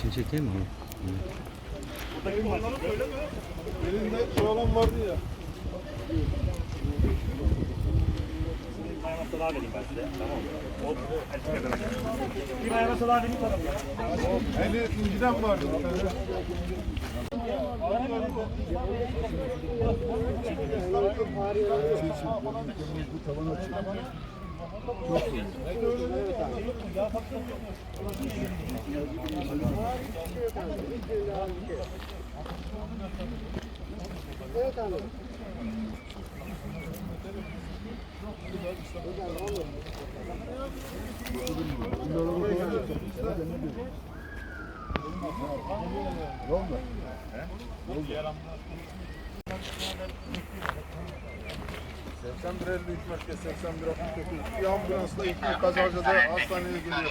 İçini çekeyim mi? Elinde şu olan vardı ya. Mayonez daha vereyim ben size. Tamam mı? Bir mayonez daha vereyim bana. Eli inciden vardı. bir tane. Seksen bir elli üç merkez, seksen bir altmış dokuz. Bir ambulansla iki kazarcada hastaneye gidiyor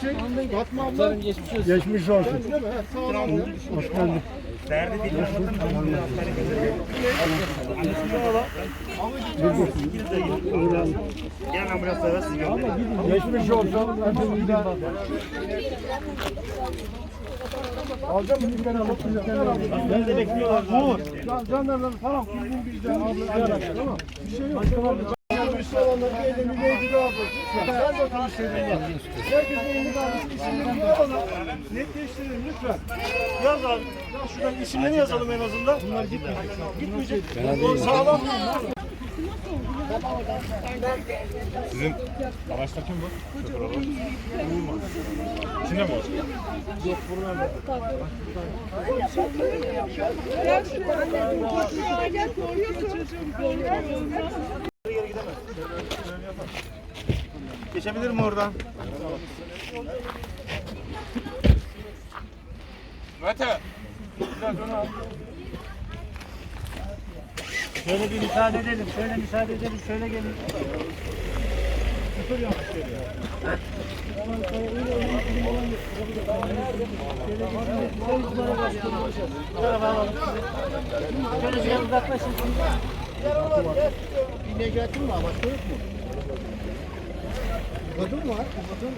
şey, Fatma abla. Geçmiş olsun. Değil mi? He, Sağ olun. Hoş geldin. Derdi. Annesini ala. Gel ambulanslara sizi gönderin. Geçmiş olsun. Hepinizden. Alacağım mı? Ben alıp Ben de bekliyorlar. Can, jandarmalar tamam. Bildiğin bizden. Abla, tamam. Bir şey yok. Gelmiş olanlar bir neydi daha Sen de. Herkesin elini. İsimlerini alalım. Netleştirelim lütfen. Yaz abi. Ya şuradan isimlerini yazalım en azından. Bunlar gitmeyecek. Gitmeyecek. O sağlam. Sizin araçta kim bu? Şoför olarak. İçinde mi o? Geri gidemez. Geçebilir mi oradan? Mete! Şöyle bir müsaade edelim. Şöyle müsaade edelim. Şöyle gelin. Şöyle biraz uzaklaşın. Bir Necati var? Başka yok mu? Kadın var. Kadın.